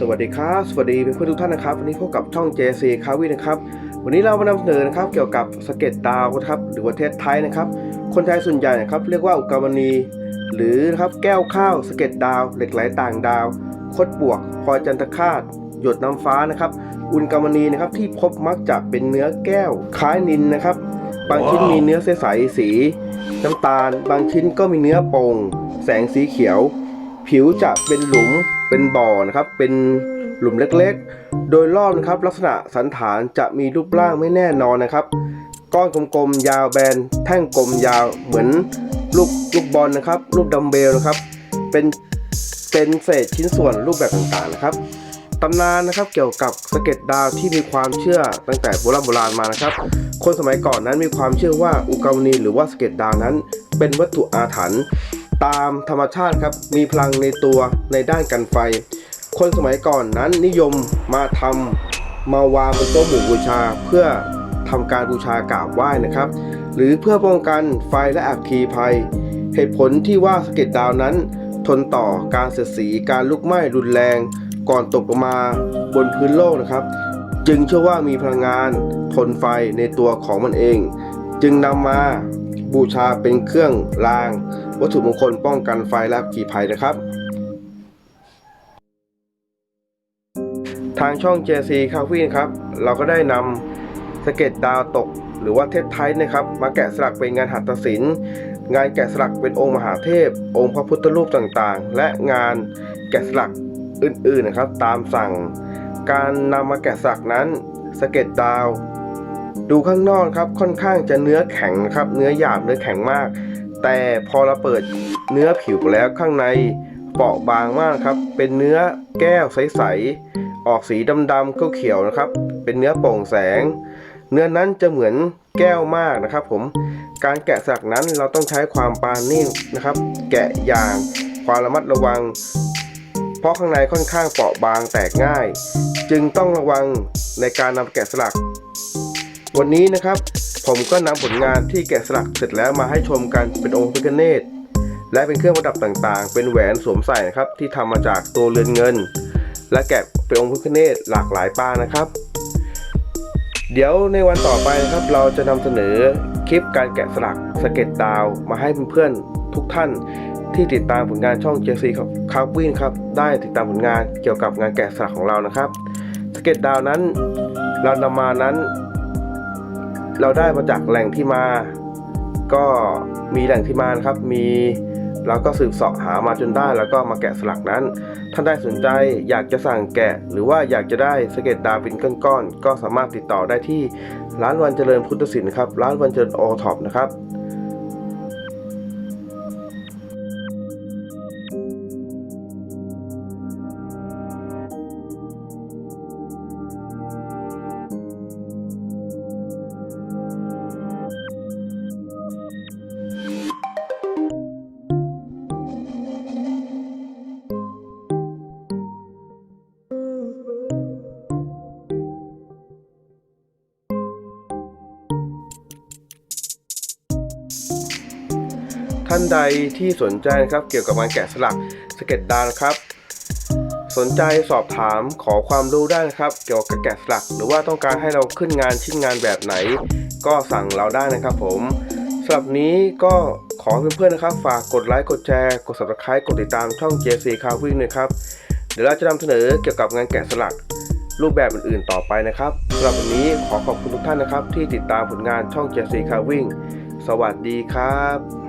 สวัสดีครับ สวัสดีเพื่อนๆทุกท่านนะครับ วันนี้พบกับช่อง JC คาวินะครับ วันนี้เรามานำเสนอนะครับเกี่ยวกับสะเก็ดดาวนะครับหรือว่าเทศไทยนะครับ คนไทยส่วนใหญ่นะครับเรียกว่าอุกาวนีหรือนะครับแก้วข้าวสะเก็ดดาว เหล็กไหลต่างดาว คดบวกพลอยจันทคาตหยดน้ำฟ้านะครับ อุลกามณีนะครับที่พบมักจะเป็นเนื้อแก้วคล้ายนินนะครับ บางชิ้นมีเนื้อใสๆสี น้ำตาล บางชิ้นก็มีเนื้อโป่งแสงสีเขียว ผิวจะเป็นหลุมเป็นบ่อนะครับ เป็นหลุมเล็กๆ โดยรอบนะครับ ลักษณะสันฐานจะมีรูปร่างไม่แน่นอนนะครับ ก้อนกลมๆยาวแบนแท่งกลมยาวเหมือนลูกลูกบอลนะครับ รูปดัมเบลนะครับ เป็นเป็นเศษชิ้นส่วนรูปแบบต่างๆนะครับตำนานนะครับเกี่ยวกับสะเก็ดดาวที่มีความเชื่อตั้งแต่โบราณโบราณมานะครับ คนสมัยก่อนนั้นมีความเชื่อว่าอุกาวนีหรือว่าสะเก็ดดาวนั้น เป็นวัตถุอาถรรพ์ ตามธรรมชาติครับ มีพลังในตัวในด้านกันไฟ คนสมัยก่อนนั้นนิยมมาทำมาวางบนโต๊ะหมู่บูชา เพื่อทำการบูชากราบไหว้นะครับ หรือเพื่อป้องกันไฟและอัคคีภัย เหตุผลที่ว่าสะเก็ดดาวนั้น ทนต่อการเสียดสีการลุกไหม้รุนแรง ก่อนตกลงมาบนพื้นโลกนะครับ จึงเชื่อว่ามีพลังงานทนไฟในตัวของมันเอง จึงนำมาบูชาเป็นเครื่องราง วัตถุมงคลป้องกันไฟและอัคคีภัยนะครับ ทางช่อง JC c a f e นะครับ เราก็ได้นำสเก็ตดาวตก หรือว่าเทศไทยนะครับ มาแกะสลักเป็นงานหัตถศิลป์งานแกะสลักเป็นองค์มหาเทพ องค์พระพุทธรูปต่างๆ และงานแกะสลักอื่นๆนะครับ ตามสั่ง การนำมาแกะสลักนั้นสเก็ตดาว ดูข้างนอกครับค่อนข้างจะเนื้อแข็งนะครับ เนื้อหยาบเนื้อแข็งมาก แต่พอเราเปิดเนื้อผิวแล้วข้างในเปราะบางมากครับ เป็นเนื้อแก้วใสๆออกสีดำๆเขียวๆนะครับ เป็นเนื้อโปร่งแสง เนื้อนั้นจะเหมือนแก้วมากนะครับผมการแกะสลักนั้นเราต้องใช้ความปราณีตนะครับ แกะอย่างความระมัดระวัง เพราะข้างในค่อนข้างเปราะบางแตกง่าย จึงต้องระวังในการนำแกะสลัก วันนี้นะครับ ผมก็นำผลงานที่แกะสลักเสร็จแล้วมาให้ชมกันเป็นองค์พระพิฆเนศและเป็นเครื่องประดับต่างๆ เป็นแหวนสวมใส่นะครับที่ทำมาจากตัวเรือนเงิน และแกะเป็นองค์พระพิฆเนศหลากหลายปางนะครับ เดี๋ยวในวันต่อไปนะครับ เราจะนำเสนอคลิปการแกะสลักสเก็ตดาวมาให้เพื่อนๆทุกท่านที่ติดตามผลงานช่อง JC คาร์วินครับได้ติดตามผลงานเกี่ยวกับงานแกะสลักของเรานะครับสเก็ตดาวนั้น เรานำมานั้น เราได้มาจากแหล่งที่มา ก็มีแหล่งที่มานะครับ มีเราก็สืบเสาะหามาจนได้แล้วก็มาแกะสลักนั้น ท่านใดสนใจอยากจะสั่งแกะ หรือว่าอยากจะได้สเก็ตดาวินก้อนๆก็สามารถติดต่อได้ที่ร้านวันเจริญพุทธศิลป์ครับร้านวันเจริญโอท็อปนะครับ ท่านใดที่สนใจนะครับเกี่ยวกับการแกะสลักสเก็ตดานครับ สนใจสอบถามขอความรู้ได้นะครับ เกี่ยวกับแกะสลัก หรือว่าต้องการให้เราขึ้นงานชิ้นงานแบบไหน ก็สั่งเราได้นะครับผมสำหรับนี้ก็ขอเพื่อนๆนะครับ ฝากกดไลค์กดแชร์กด subscribe กดติดตามช่อง JC Carving นะครับเดี๋ยวเราจะนำเสนอเกี่ยวกับงานแกะสลักรูปแบบอื่นๆต่อไปนะครับสำหรับวันนี้ขอขอบคุณทุกท่านนะครับ ที่ติดตามผลงานช่อง JC Carving สวัสดีครับ